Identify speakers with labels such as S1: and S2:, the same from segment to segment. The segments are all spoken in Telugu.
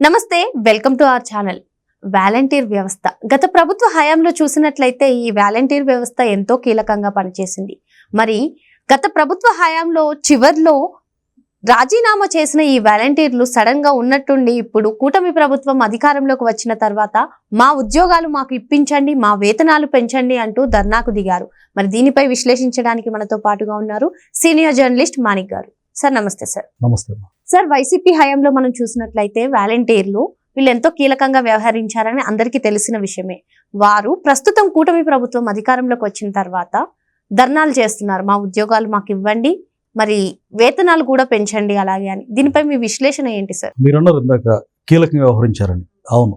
S1: నమస్తే welcome to our channel. Volunteer వ్యవస్థ. గత ప్రభుత్వ హయాంలో చూసినట్లయితే ఈ వాలంటీర్ వ్యవస్థ ఎంతో కీలకంగా పనిచేసింది. మరి గత ప్రభుత్వ హయాంలో చివర్లో రాజీనామా చేసిన ఈ వాలంటీర్లు సడన్గా ఉన్నట్టుండి ఇప్పుడు కూటమి ప్రభుత్వం అధికారంలోకి వచ్చిన తర్వాత మా ఉద్యోగాలు మాకు ఇప్పించండి మా వేతనాలు పెంచండి అంటూ ధర్నాకు దిగారు. మరి దీనిపై విశ్లేషించడానికి మనతో పాటుగా ఉన్నారు సీనియర్ జర్నలిస్ట్ మాణిక్ గారు. సార్ నమస్తే సార్.
S2: నమస్తే
S1: సార్ వైసీపీ హయాంలో మనం చూసినట్లయితే వాలంటీర్లు వీళ్ళు ఎంతో కీలకంగా వ్యవహరించారని అందరికీ తెలిసిన విషయమే. వారు ప్రస్తుతం కూటమి ప్రభుత్వం అధికారంలోకి వచ్చిన తర్వాత ధర్నాలు చేస్తున్నారు. మా ఉద్యోగాలు మాకు ఇవ్వండి మరి వేతనాలు కూడా పెంచండి అలాగే అని. దీనిపై మీ విశ్లేషణ ఏంటి సార్
S2: మీరన్నారు ఇందాక కీలకంగా వ్యవహరించారని. అవును.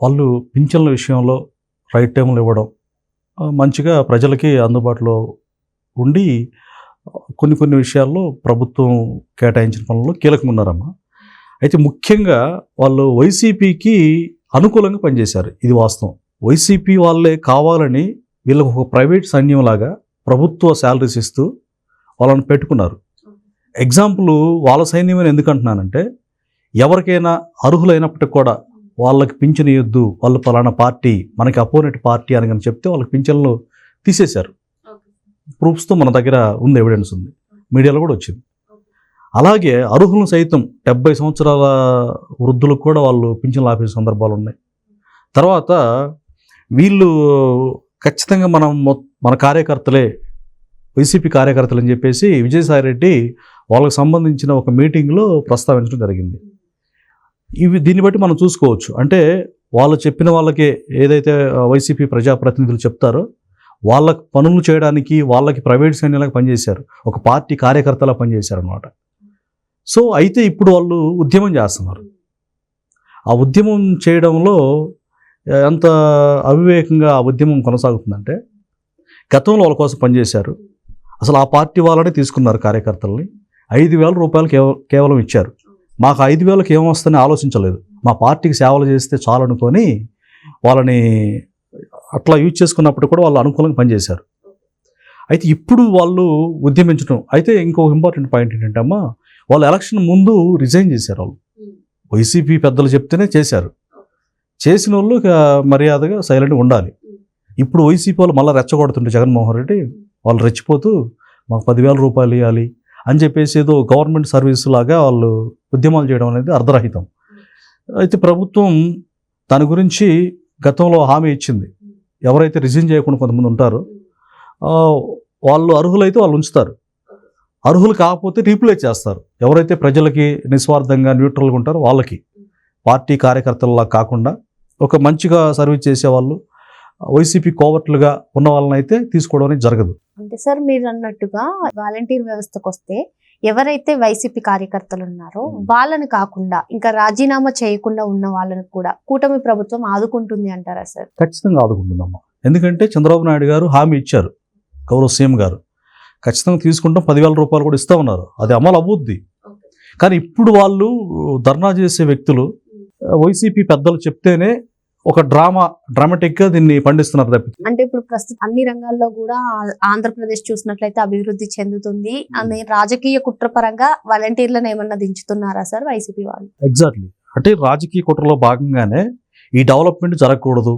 S2: వాళ్ళు పింఛన్ల విషయంలో రైట్ టైంలో ఇవ్వడం మంచిగా ప్రజలకి అందుబాటులో ఉండి కొన్ని కొన్ని విషయాల్లో ప్రభుత్వం కేటాయించిన పనుల్లో కీలకంగా ఉన్నారమ్మా అయితే ముఖ్యంగా వాళ్ళు వైసీపీకి అనుకూలంగా పనిచేశారు. ఇది వాస్తవం. వైసీపీ వాళ్ళే కావాలని వీళ్ళకు ఒక ప్రైవేట్ సైన్యంలాగా ప్రభుత్వ శాలరీస్ ఇస్తూ వాళ్ళని పెట్టుకున్నారు. ఎగ్జాంపుల్ వాళ్ళ సైన్యమని ఎందుకంటున్నానంటే ఎందుకు అంటున్నానంటే ఎవరికైనా అర్హులైనప్పటికి కూడా వాళ్ళకి పింఛను ఇవ్వద్దు వాళ్ళు పలానా పార్టీ మనకి అపోనెంట్ పార్టీ అని కానీ చెప్తే వాళ్ళకి పింఛన్లు తీసేశారు. ప్రూఫ్స్తో మన దగ్గర ఉంది ఎవిడెన్స్ ఉంది. మీడియాలో కూడా వచ్చింది. అలాగే అర్హులను సైతం డెబ్బై సంవత్సరాల వృద్ధులకు కూడా వాళ్ళు పింఛన్లు ఆపే సందర్భాలు ఉన్నాయి. తర్వాత వీళ్ళు ఖచ్చితంగా మనం మన కార్యకర్తలే వైసీపీ కార్యకర్తలు అని చెప్పేసి విజయసాయి రెడ్డి వాళ్ళకు సంబంధించిన ఒక మీటింగ్లో ప్రస్తావించడం జరిగింది. ఇవి దీన్ని బట్టి మనం చూసుకోవచ్చు. అంటే వాళ్ళు చెప్పిన వాళ్ళకే ఏదైతే వైసీపీ ప్రజాప్రతినిధులు చెప్తారో వాళ్ళ పనులు చేయడానికి వాళ్ళకి ప్రైవేట్ సైన్యాలకు పనిచేశారు. ఒక పార్టీ కార్యకర్తలా పనిచేశారు అనమాట సో అయితే ఇప్పుడు వాళ్ళు ఉద్యమం చేస్తున్నారు. ఆ ఉద్యమం చేయడంలో ఎంత అవివేకంగా ఆ ఉద్యమం కొనసాగుతుందంటే గతంలో వాళ్ళ కోసం పనిచేశారు. అసలు ఆ పార్టీ వాళ్ళనే తీసుకున్నారు కార్యకర్తల్ని. ఐదు వేల రూపాయలు కేవలం ఇచ్చారు. మాకు ఐదు వేలకు ఏమొస్తుందని ఆలోచించలేదు. మా పార్టీకి సేవలు చేస్తే చాలనుకొని వాళ్ళని అట్లా యూజ్ చేసుకున్నప్పుడు కూడా వాళ్ళు అనుకూలంగా పనిచేశారు. అయితే ఇప్పుడు వాళ్ళు ఉద్యమించడం అయితే ఇంకో ఇంపార్టెంట్ పాయింట్ ఏంటంటే అమ్మా వాళ్ళు ఎలక్షన్ ముందు రిజైన్ చేశారు వాళ్ళు. వైసీపీ పెద్దలు చెప్తేనే చేశారు. చేసిన వాళ్ళు మర్యాదగా సైలెంట్గా ఉండాలి. ఇప్పుడు వైసీపీ వాళ్ళు మళ్ళీ రెచ్చగొడుతుంటే జగన్మోహన్ రెడ్డి వాళ్ళు రెచ్చిపోతూ మాకు పదివేల రూపాయలు ఇవ్వాలి అని చెప్పేసి ఏదో గవర్నమెంట్ సర్వీస్ లాగా వాళ్ళు ఉద్యమాలు చేయడం అనేది అర్ధరహితం. అయితే ప్రభుత్వం దాని గురించి గతంలో హామీ ఇచ్చింది. ఎవరైతే రిజైన్ చేయకుండా కొంతమంది ఉంటారో వాళ్ళు అర్హులైతే వాళ్ళు ఉంచుతారు. అర్హులు కాకపోతే రీప్లేస్ చేస్తారు. ఎవరైతే ప్రజలకి నిస్వార్థంగా న్యూట్రల్గా ఉంటారో వాళ్ళకి. పార్టీ కార్యకర్తలలా కాకుండా ఒక మంచిగా సర్వీస్ చేసే వాళ్ళు వైసీపీ కోవర్ట్లుగా ఉన్న వాళ్ళని అయితే తీసుకోవడం అనేది జరగదు.
S1: అంటే సార్ మీరు అన్నట్టుగా వాలంటీర్ వ్యవస్థకు వస్తే ఎవరైతే వైసీపీ కార్యకర్తలు ఉన్నారో. వాళ్ళని కాకుండా ఇంకా రాజీనామా చేయకుండా ఉన్న వాళ్ళని కూడా కూటమి ప్రభుత్వం ఆదుకుంటుంది అంటారా సార్?
S2: ఖచ్చితంగా ఆదుకుంటుందమ్మా. ఎందుకంటే చంద్రబాబు నాయుడు గారు హామీ ఇచ్చారు గౌరవ సీఎం గారు. ఖచ్చితంగా తీసుకుంటాం పదివేల రూపాయలు కూడా ఇస్తా ఉన్నారు. అది అమలు అవ్వుద్ది. కానీ ఇప్పుడు వాళ్ళు ధర్నా చేసే వ్యక్తులు వైసీపీ పెద్దలు చెప్తేనే ఒక డ్రామా డ్రామాటిక్గా దీన్ని పండిస్తున్నారు తప్పితే.
S1: అంటే ఇప్పుడు ప్రస్తుతం అన్ని రంగాల్లో కూడా ఆంధ్రప్రదేశ్ చూసినట్లయితే అభివృద్ధి చెందుతుంది. అనే రాజకీయ కుట్రపరంగా వాలంటీర్లను ఏమన్నా దించుతున్నారా సార్ వైసీపీ వాళ్ళు?
S2: ఎగ్జాక్ట్లీ అంటే రాజకీయ కుట్రలో భాగంగానే ఈ డెవలప్మెంట్ జరగకూడదు.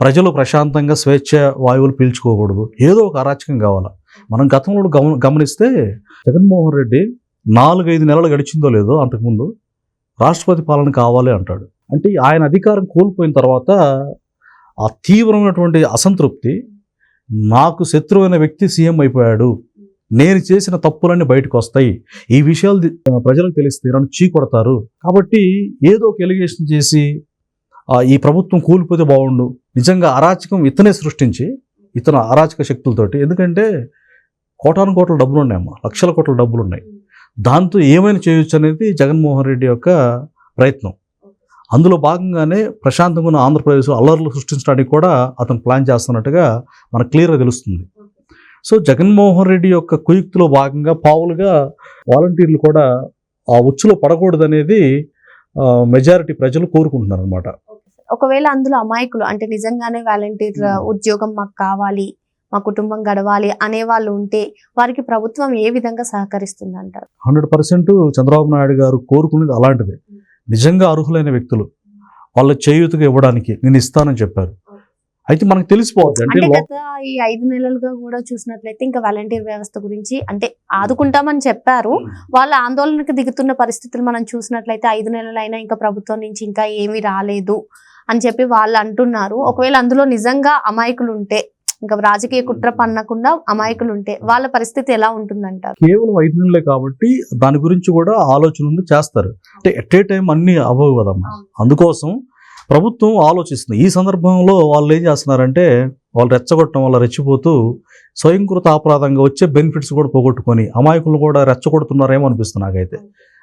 S2: ప్రజలు ప్రశాంతంగా స్వేచ్ఛ వాయువులు పీల్చుకోకూడదు. ఏదో ఒక అరాచకం కావాలా? మనం గతంలో గమ గమనిస్తే జగన్మోహన్ రెడ్డి నాలుగైదు నెలలు గడిచిందో లేదో అంతకుముందు రాష్ట్రపతి పాలన కావాలి అంటాడు. అంటే ఆయన అధికారం కోల్పోయిన తర్వాత ఆ తీవ్రమైనటువంటి అసంతృప్తి నాకు శత్రువైన వ్యక్తి సీఎం అయిపోయాడు నేను చేసిన తప్పులన్నీ బయటకు వస్తాయి ఈ విషయాలు ప్రజలకు తెలిస్తే నన్ను చీకొడతారు. కాబట్టి ఏదో ఒక ఎలిగేషన్ చేసి ఈ ప్రభుత్వం కూలిపోతే బాగుండు. నిజంగా అరాచకం ఇతనే సృష్టించి ఇతను అరాచక శక్తులతోటి. ఎందుకంటే కోటాను కోట్ల డబ్బులు ఉన్నాయమ్మా లక్షల కోట్ల డబ్బులు ఉన్నాయి దాంతో ఏమైనా చేయొచ్చు అనేది జగన్మోహన్ రెడ్డి యొక్క ప్రయత్నం. అందులో భాగంగానే ప్రశాంతంగా ఉన్న ఆంధ్రప్రదేశ్లో అల్లర్లు సృష్టించడానికి కూడా అతను ప్లాన్ చేస్తున్నట్టుగా మనకు క్లియర్గా తెలుస్తుంది. సో జగన్మోహన్ రెడ్డి యొక్క కుయుక్తిలో భాగంగా పావులుగా వాలంటీర్లు కూడా ఆ ఉచ్చులో పడకూడదనేది మెజారిటీ ప్రజలు కోరుకుంటున్నారు అనమాట
S1: ఒకవేళ అందులో అమాయకులు అంటే నిజంగానే వాలంటీర్. ఉద్యోగం మాకు కావాలి మా కుటుంబం గడవాలి అనే వాళ్ళు ఉంటే వారికి ప్రభుత్వం ఏ విధంగా సహకరిస్తుంది అంటారు
S2: హండ్రెడ్ పర్సెంట్ చంద్రబాబు నాయుడు గారు కోరుకునేది అలాంటిదే. నిజంగా అర్హులైన వ్యక్తులు. వాళ్ళ చేయూతగా ఇవ్వడానికి నేను ఇస్తానని చెప్పారు. అయితే మనకు తెలిసిపోద్ది. అంటే
S1: గత ఈ ఐదు నెలలుగా కూడా చూసినట్లయితే ఇంకా వాలంటీర్ వ్యవస్థ గురించి అంటే ఆదుకుంటామని చెప్పారు. వాళ్ళ ఆందోళనకు దిగుతున్న పరిస్థితులు మనం చూసినట్లయితే ఐదు నెలలైనా ఇంకా ప్రభుత్వం నుంచి ఇంకా ఏమీ రాలేదు అని చెప్పి వాళ్ళు అంటున్నారు. ఒకవేళ అందులో నిజంగా అమాయకులు ఉంటే ఇంకా రాజకీయ కుట్ర పన్నకుండా అమాయకులు ఉంటే వాళ్ళ పరిస్థితి ఎలా ఉంటుందంటారు?
S2: కేవలం ఐదు నెలలే కాబట్టి దాని గురించి కూడా ఆలోచన ఉంది చేస్తారు. అంటే ఎట్ ఏ టైం అన్ని అవ్వవు కదమ్మా. అందుకోసం ప్రభుత్వం ఆలోచిస్తుంది. ఈ సందర్భంలో వాళ్ళు ఏం చేస్తున్నారంటే వాళ్ళు రెచ్చగొట్టడం వల్ల రెచ్చిపోతూ స్వయంకృత అపరాధంగా వచ్చే బెనిఫిట్స్ కూడా పోగొట్టుకొని అమాయకులు కూడా రెచ్చగొడుతున్నారేమో అనిపిస్తుంది నాకైతే.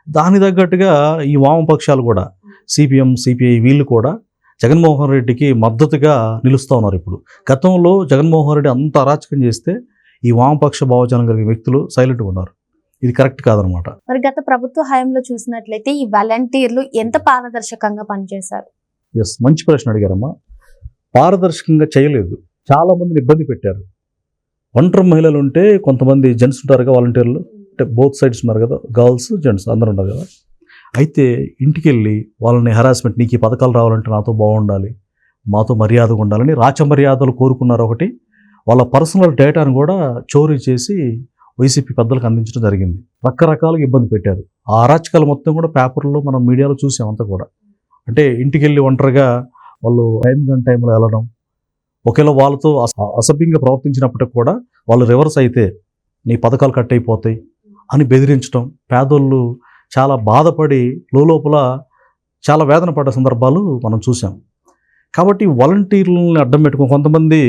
S2: దాని తగ్గట్టుగా ఈ వామపక్షాలు కూడా సిపిఎం సిపిఐ వీళ్ళు కూడా జగన్మోహన్ రెడ్డికి మద్దతుగా నిలుస్తూ ఉన్నారు ఇప్పుడు. గతంలో జగన్మోహన్ రెడ్డి అంత అరాచకం చేస్తే ఈ వామపక్ష భావజనం కలిగిన వ్యక్తులు సైలెంట్గా ఉన్నారు. ఇది కరెక్ట్ కాదనమాట.
S1: మరి గత ప్రభుత్వ హయాంలో చూసినట్లయితే ఈ వాలంటీర్లు ఎంత పారదర్శకంగా పనిచేశారు?
S2: ఎస్ మంచి ప్రశ్న అడిగారమ్మా. పారదర్శకంగా చేయలేదు. చాలా మందిని ఇబ్బంది పెట్టారు. ఒంటరి మహిళలు ఉంటే కొంతమంది జెంట్స్ ఉంటారు వాలంటీర్లు అంటే బోత్ సైడ్స్ ఉన్నారు కదా గర్ల్స్ జెంట్స్ అందరూ ఉన్నారు కదా. అయితే ఇంటికి వెళ్ళి వాళ్ళని హెరాస్మెంట్ నీకు ఈ పథకాలు రావాలంటే నాతో బాగుండాలి మాతో మర్యాదగా ఉండాలని రాచ మర్యాదలు కోరుకున్నారు ఒకటి. వాళ్ళ పర్సనల్ డేటాను కూడా చోరీ చేసి వైసీపీ పెద్దలకు అందించడం జరిగింది. రకరకాలుగా ఇబ్బంది పెట్టారు. ఆ అరాచకాలు మొత్తం కూడా పేపర్లో మనం మీడియాలో చూసాం అంతా కూడా. అంటే ఇంటికి వెళ్ళి ఒంటరిగా వాళ్ళు టైం గన్ టైంలో వెళ్ళడం ఒకవేళ వాళ్ళతో అస- అసభ్యంగా ప్రవర్తించినప్పటికి కూడా వాళ్ళు రివర్స్ అయితే నీ పథకాలు కట్ అయిపోతాయి అని బెదిరించడం పేదోళ్ళు చాలా బాధపడి లోపల చాలా వేదన పడ్డ సందర్భాలు మనం చూసాం కాబట్టి వాలంటీర్లని అడ్డం పెట్టుకుని కొంతమంది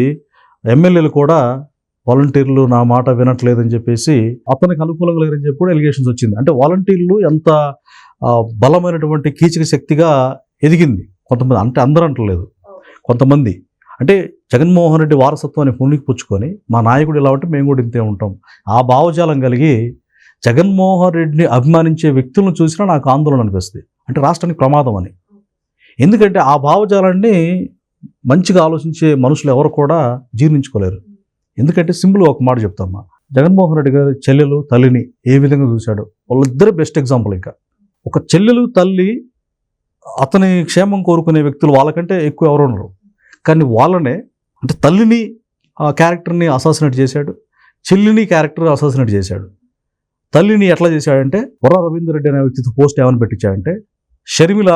S2: ఎమ్మెల్యేలు కూడా వాలంటీర్లు నా మాట వినట్లేదని చెప్పేసి అతనికి అనుకూలంగా లేరని చెప్పి కూడా ఎలిగేషన్స్ వచ్చింది. అంటే వాలంటీర్లు ఎంత బలమైనటువంటి కీచక శక్తిగా ఎదిగింది. కొంతమంది అంటే అందరూ అంటలేదు. కొంతమంది. అంటే జగన్మోహన్ రెడ్డి వారసత్వాన్ని పుణ్యకి పుచ్చుకొని మా నాయకుడు ఇలా ఉంటే మేము కూడా ఇంతే ఉంటాం. ఆ భావజాలం కలిగి జగన్మోహన్ రెడ్డిని అభిమానించే వ్యక్తులను చూసినా నాకు ఆందోళన అనిపిస్తుంది. అంటే రాష్ట్రానికి ప్రమాదం అని. ఎందుకంటే ఆ భావజాలాన్ని మంచిగా ఆలోచించే మనుషులు ఎవరు కూడా జీర్ణించుకోలేరు. ఎందుకంటే సింపుల్ ఒక మాట చెప్తామా జగన్మోహన్ రెడ్డి గారు చెల్లెలు తల్లిని ఏ విధంగా చూశాడు. వాళ్ళిద్దరు బెస్ట్ ఎగ్జాంపుల్ ఇంకా. ఒక చెల్లెలు తల్లి అతని క్షేమం కోరుకునే వ్యక్తులు వాళ్ళకంటే ఎక్కువ ఎవరు ఉండరు. కానీ వాళ్ళనే అంటే తల్లిని ఆ క్యారెక్టర్ని అసాసినేట్ చేశాడు. చెల్లిని క్యారెక్టర్ అసాసినేట్ చేశాడు. తల్లిని ఎట్లా చేశాడంటే వర రవీంద్ర రెడ్డి అనే వ్యక్తితో పోస్ట్ ఏమని పెట్టించాడంటే షర్మిల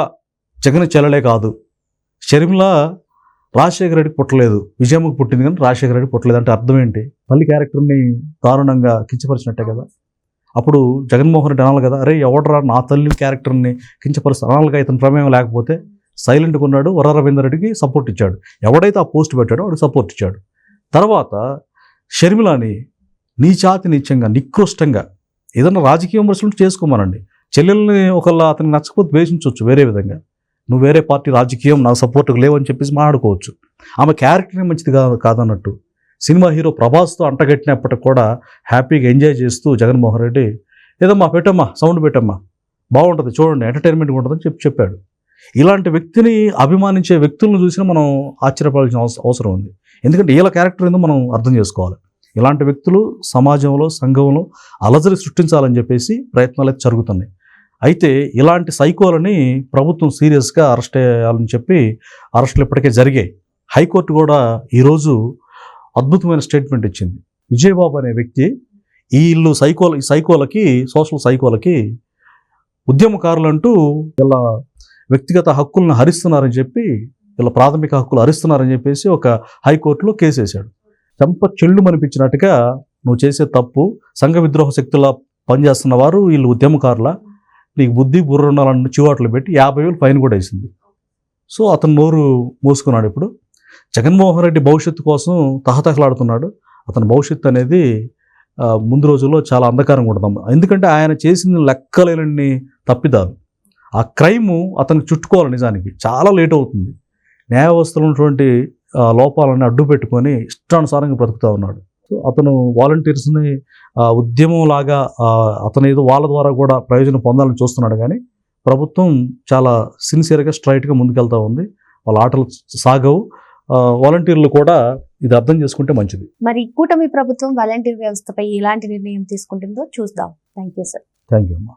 S2: జగన్ చెల్లెలే కాదు. షర్మిల రాజశేఖర రెడ్డికి పుట్టలేదు. విజయమ్మకి పుట్టింది కానీ రాజశేఖర రెడ్డి పుట్టలేదు అంటే అర్థం ఏంటి? తల్లి క్యారెక్టర్ని దారుణంగా కించపరిచినట్టే కదా. అప్పుడు జగన్మోహన్ రెడ్డి అనాలి కదా అరే ఎవడరా నా తల్లి క్యారెక్టర్ని కించపరుస్తు అనాలిగా ఇతని ప్రమేయం లేకపోతే సైలెంట్గా ఉన్నాడు వర రవీందర్ రెడ్డికి సపోర్ట్ ఇచ్చాడు. ఎవడైతే ఆ పోస్ట్ పెట్టాడో వాడికి సపోర్ట్ ఇచ్చాడు. తర్వాత షర్మిలాని నీచాతి నీచంగా నికృష్టంగా ఏదైనా రాజకీయ విమర్శలు చేసుకోమనండి. చెల్లెల్ని ఒకళ్ళ అతనికి నచ్చకపోతే ద్వేషించవచ్చు వేరే విధంగా. నువ్వు వేరే పార్టీ రాజకీయం నాకు సపోర్ట్గా లేవని చెప్పేసి మాట్లాడుకోవచ్చు. ఆమె క్యారెక్టరే మంచిది కాదు కాదన్నట్టు. సినిమా హీరో ప్రభాస్తో అంటగట్టినప్పటికి కూడా హ్యాపీగా ఎంజాయ్ చేస్తూ జగన్మోహన్ రెడ్డి ఏదమ్మా పెట్టమ్మా సౌండ్ పెట్టమ్మా. బాగుంటుంది చూడండి ఎంటర్టైన్మెంట్గా ఉంటుందని చెప్పి చెప్పాడు. ఇలాంటి వ్యక్తిని అభిమానించే వ్యక్తులను చూసినా మనం ఆశ్చర్యపడాల్సిన అవసరం ఉంది. ఎందుకంటే వీళ్ళ క్యారెక్టర్ ఏందో మనం అర్థం చేసుకోవాలి. ఇలాంటి వ్యక్తులు సమాజంలో సంఘంలో అలజడి సృష్టించాలని చెప్పేసి ప్రయత్నాలు అయితే జరుగుతున్నాయి. అయితే ఇలాంటి సైకోలని ప్రభుత్వం సీరియస్గా అరెస్ట్ చేయాలని చెప్పి అరెస్టులు ఇప్పటికే జరిగాయి. హైకోర్టు కూడా ఈరోజు అద్భుతమైన స్టేట్మెంట్ ఇచ్చింది. విజయబాబు అనే వ్యక్తి వీళ్ళు సైకోల సైకోలకి సోషల్ సైకోలకి ఉద్యమకారులంటూ వీళ్ళ వ్యక్తిగత హక్కులను హరిస్తున్నారని చెప్పి వీళ్ళ ప్రాథమిక హక్కులు హరిస్తున్నారని చెప్పేసి ఒక హైకోర్టులో కేసు వేశాడు చెంప చెల్లు మనిపించినట్టుగా నువ్వు చేసే తప్పు సంఘ విద్రోహ శక్తుల పనిచేస్తున్న వారు వీళ్ళు ఉద్యమకారుల. నీకు బుద్ధి బుర్ర ఉండాలని చివాట్లు పెట్టి యాభై వేలు ఫైన్ కూడా వేసింది. సో అతను నోరు మూసుకున్నాడు ఇప్పుడు. జగన్మోహన్ రెడ్డి భవిష్యత్తు కోసం తహతహలాడుతున్నాడు. అతని భవిష్యత్తు అనేది ముందు రోజుల్లో చాలా అంధకారంగా ఉంటుంది ఎందుకంటే ఆయన చేసిన లెక్కలేనన్ని తప్పిదాలు. ఆ క్రైము అతనికి చుట్టుకోవాలి నిజానికి. చాలా లేట్ అవుతుంది. న్యాయ వ్యవస్థలో ఉన్నటువంటి లోపాలని అడ్డు పెట్టుకొని ఇష్టానుసారంగా బ్రతుకుతూ ఉన్నాడు. సో అతను వాలంటీర్స్ని ఉద్యమం లాగా అతను ఏదో వాళ్ళ ద్వారా కూడా ప్రయోజనం పొందాలని చూస్తున్నాడు కానీ ప్రభుత్వం చాలా సిన్సియర్గా స్ట్రైట్గా ముందుకెళ్తా ఉంది. వాళ్ళ ఆటలు సాగవు. వాలంటీర్లు కూడా ఇది అర్థం చేసుకుంటే మంచిది.
S1: మరి కూటమి ప్రభుత్వం వాలంటీర్ వ్యవస్థపై ఎలాంటి నిర్ణయం తీసుకుంటుందో చూద్దాం. Thank you sir.
S2: Thank you అమ్మా.